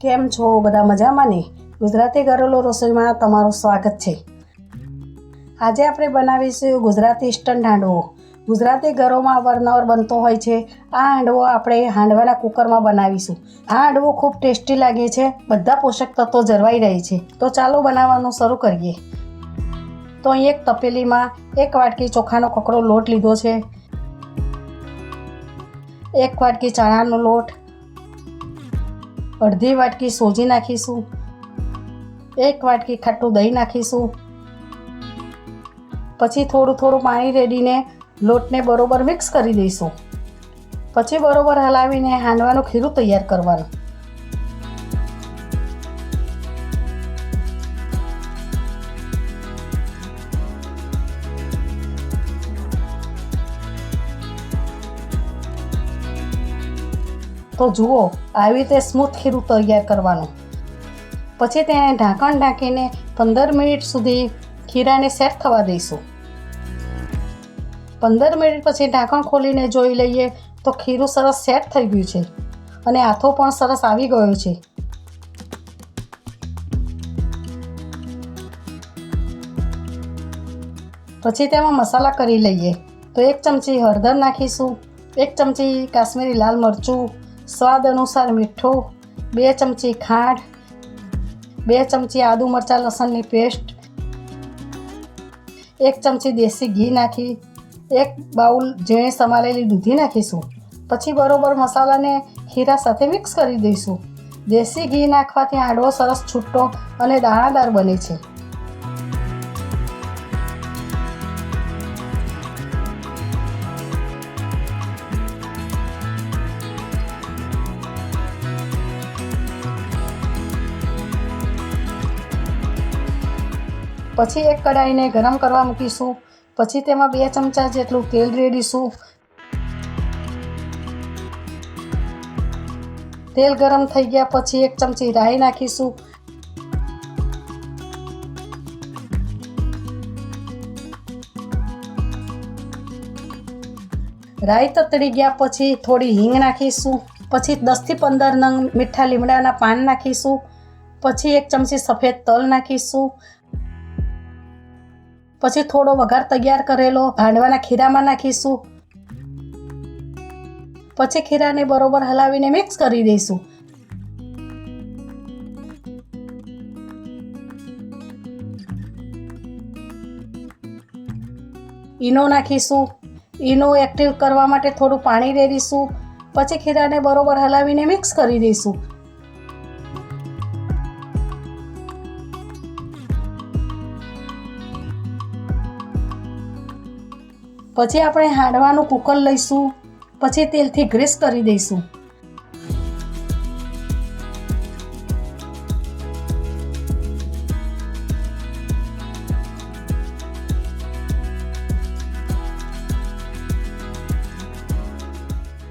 કેમ છો? બધા મજામાં ને? ગુજરાતી ઘરેલું રસોઈમાં તમારું સ્વાગત છે. આજે આપણે બનાવીશું ગુજરાતી સ્ટન્ટ હાંડવો. ગુજરાતી ઘરોમાં અવારનવાર બનતો હોય છે. આ હાંડવો આપણે હાંડવાના કુકરમાં બનાવીશું. આ હાંડવો ખૂબ ટેસ્ટી લાગે છે. બધા પોષક તત્વો જળવાઈ રહે છે. તો ચાલો બનાવવાનું શરૂ કરીએ. તો અહીં એક તપેલીમાં એક વાટકી ચોખાનો કકડો લોટ લીધો છે. એક વાટકી ચણાનો લોટ અડધી વાટકી સોજી નાખીશું. એક વાટકી ખાટું દહીં નાખીશું. પછી થોડું થોડું પાણી રેડીને લોટને બરોબર મિક્સ કરી દઈશું. પછી બરોબર હલાવીને હાંડવાનું ખીરું તૈયાર કરવાનું. તો જુઓ, આવી રીતે સ્મૂથ ખીરું તૈયાર કરવાનું. પછી તેને ઢાંકણ ઢાંકીને પંદર મિનિટ સુધી ખીરાને સેટ થવા દઈશું. પંદર મિનિટ પછી ઢાંકણ ખોલીને જોઈ લઈએ તો ખીરું સરસ સેટ થઈ ગયું છે અને આથો પણ સરસ આવી ગયો છે. પછી તેમાં મસાલા કરી લઈએ. તો એક ચમચી હળદર નાખીશું, એક ચમચી કાશ્મીરી લાલ મરચું સ્વાદ અનુસાર મીઠું, બે ચમચી ખાંડ, બે ચમચી આદુ મરચાં લસણની પેસ્ટ, એક ચમચી દેશી ઘી નાખી, એક બાઉલ ઝીણી સમારેલી દૂધી નાખીશું. પછી બરોબર મસાલાને ખીરા સાથે મિક્સ કરી દઈશું. દેશી ઘી નાખવાથી હાંડવો સરસ છૂટો અને દાણાદાર બને છે. પછી એક કઢાઈને ગરમ કરવા મૂકીશું. પછી તેમાં બે ચમચા જેટલું તેલ રેડીશું. તેલ ગરમ થઈ ગયા પછી એક ચમચી રાઈ નાખીશું. રાઈ તતડી ગયા પછી થોડી હિંગ નાખીશું. પછી દસથી પંદર નંગ મીઠા લીમડાના પાન નાખીશું. પછી એક ચમચી સફેદ તલ નાખીશું. પછી થોડો વઘાર તૈયાર કરેલો, ભાંડવાના ખીરામાં નાખીશું. પછી ખીરાને બરોબર હલાવીને મિક્સ કરી દઈશું. ઈનો નાખીશું. ઈનો એક્ટિવ કરવા માટે થોડું પાણી રેડીશું. પછી ખીરાને બરોબર હલાવીને મિક્સ કરી દઈશું. પછી આપણે હાંડવાનું કુકર લઈશું, પછી તેલથી ગ્રીસ કરી દઈશું.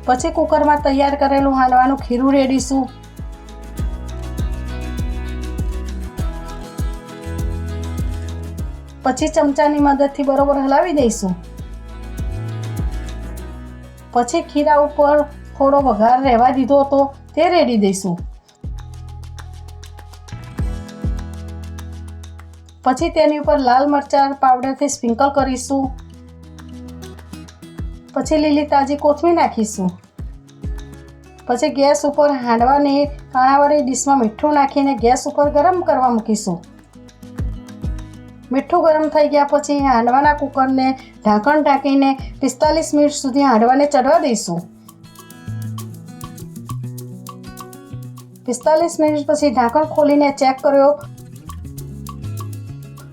પછી કુકરમાં તૈયાર કરેલું હાંડવાનું ખીરું રેડીશું. પછી ચમચાની મદદથી બરોબર હલાવી દઈશું. પછી ખીરા ઉપર થોડો વઘાર રહેવા દીધો હતો, તે રેડી દઈશું. પછી તેની ઉપર લાલ મરચાં પાવડરથી સ્પ્રિંકલ કરીશું. પછી લીલી તાજી કોથમીર નાખીશું. પછી ગેસ ઉપર હાંડવાની કાણાવાળી ડીશમાં મીઠું નાખીને ગેસ ઉપર ગરમ કરવા મૂકીશું. મીઠું ગરમ થઈ ગયા પછી હાંડવાના કુકરને ઢાંકણ ઢાંકીને પિસ્તાલીસ મિનિટ સુધી હાંડવાને ચડવા દઈશું. પિસ્તાલીસ મિનિટ પછી ઢાંકણ ખોલીને ચેક કર્યો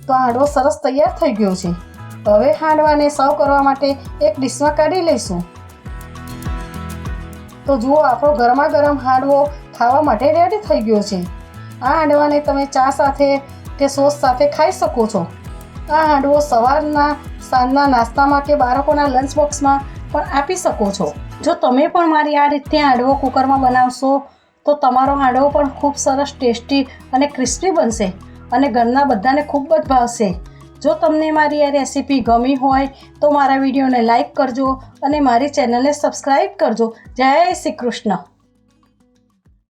તો હાંડવો સરસ તૈયાર થઈ ગયો છે. હવે હાંડવાને સર્વ કરવા માટે એક ડીશમાં કાઢી લઈશું. તો જુઓ આપણો ગરમા ગરમ હાંડવો ખાવા માટે રેડી થઈ ગયો છે. આ હાંડવાને તમે ચા સાથે કે સોસ સાથે ખાઈ શકો છો. આ હાંડવો સવારના સાંજના નાસ્તામાં કે બાળકોના લંચ બોક્સમાં પણ આપી શકો છો. જો તમે પણ મારી આ રીતે હાંડવો કુકરમાં બનાવશો, તો તમારો હાંડવો પણ ખૂબ સરસ ટેસ્ટી અને ક્રિસ્પી બનશે અને ઘરના બધાને ખૂબ જ ભાવશે. જો તમને મારી આ રેસીપી ગમી હોય, તો મારા વિડીયોને લાઈક કરજો અને મારી ચેનલને સબસ્ક્રાઈબ કરજો. જય શ્રી કૃષ્ણ.